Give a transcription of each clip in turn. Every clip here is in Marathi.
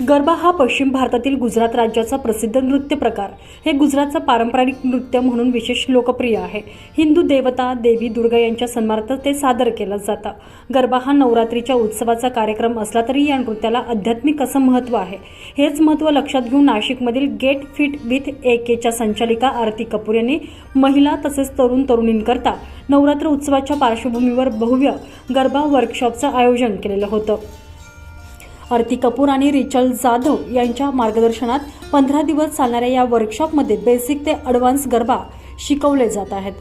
गरबा हा पश्चिम भारतातील गुजरात राज्याचा प्रसिद्ध नृत्य प्रकार. हे गुजरातचं पारंपरिक नृत्य म्हणून विशेष लोकप्रिय आहे. हिंदू देवता देवी दुर्गा यांच्या सन्मानार्थ ते सादर केलं जातं. गरबा हा नवरात्रीच्या उत्सवाचा कार्यक्रम असला तरी या नृत्याला आध्यात्मिक असं महत्त्व आहे. हेच महत्त्व लक्षात घेऊन नाशिकमधील गेट फिट विथ ए केच्या संचालिका आरती कपूर यांनी महिला तसेच तरुण तरुणींकरता नवरात्र उत्सवाच्या पार्श्वभूमीवर भव्य गरबा वर्कशॉपचं आयोजन केलेलं होतं. आरती कपूर आणि रिचल जाधव यांच्या मार्गदर्शनात पंधरा दिवस चालणाऱ्या या वर्कशॉपमध्ये बेसिक ते अडव्हान्स गरबा शिकवले जात आहेत.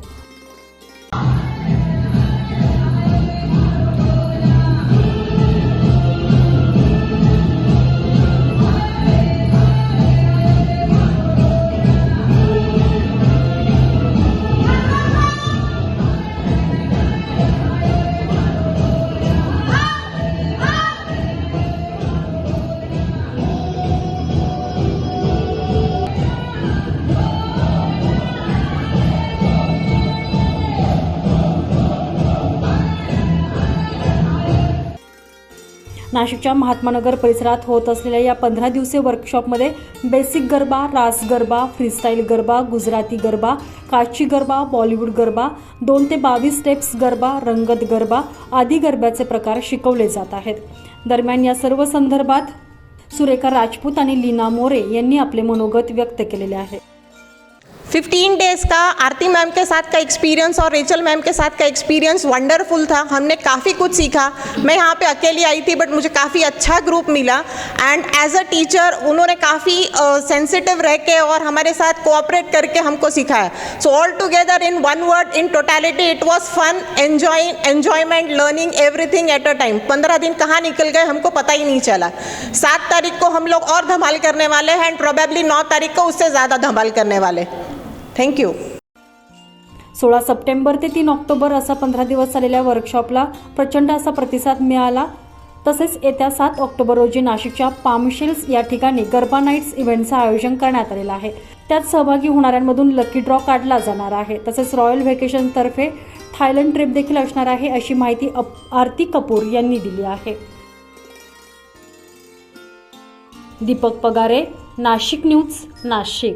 नाशिकच्या महात्मानगर परिसरात होत असलेल्या या पंधरा दिवसीय वर्कशॉपमध्ये basic garba raas garba freestyle garba Gujarati garba Kutchi garba Bollywood garba दोन ते बावीस स्टेप्स गरबा रंगत गरबा आदी गरब्याचे प्रकार शिकवले जात आहेत. दरम्यान या सर्व संदर्भात सुरेखा राजपूत आणि लीना मोरे यांनी आपले मनोगत व्यक्त केलेले आहे. 15 डेज़ का आरती मैम के साथ का एक्सपीरियंस और रेचल मैम के साथ का एक्सपीरियंस वंडरफुल था। हमने काफ़ी कुछ सीखा। मैं यहाँ पे अकेली आई थी बट मुझे काफ़ी अच्छा ग्रुप मिला। एंड एज अ टीचर उन्होंने काफ़ी सेंसिटिव रह के और हमारे साथ कोऑपरेट करके हमको सिखाया। So all together in one word in totality it was fun enjoy enjoyment learning everything at a time पंद्रह दिन कहाँ निकल गए, हमको पता ही नहीं चला। सात तारीख को हम लोग और धमाल करने वाले हैं एंड प्रोबेबली नौ तारीख को उससे ज़्यादा धमाल करने वाले। थँक्यू सोळा सप्टेंबर ते तीन ऑक्टोबर असा पंधरा दिवस चाललेल्या वर्कशॉपला प्रचंड असा प्रतिसाद मिळाला. तसेच येत्या सात ऑक्टोबर रोजी नाशिकच्या पामशिल्स या ठिकाणी गरबा नाईट्स इव्हेंटचं आयोजन करण्यात आलेलं आहे. त्यात सहभागी होणाऱ्यांमधून लकी ड्रॉ काढला जाणार आहे. तसेच रॉयल व्हेकेशनतर्फे थायलंड ट्रिप देखील असणार आहे अशी माहिती अप- आरती कपूर यांनी दिली आहे. दीपक पगारे नाशिक न्यूज नाशिक.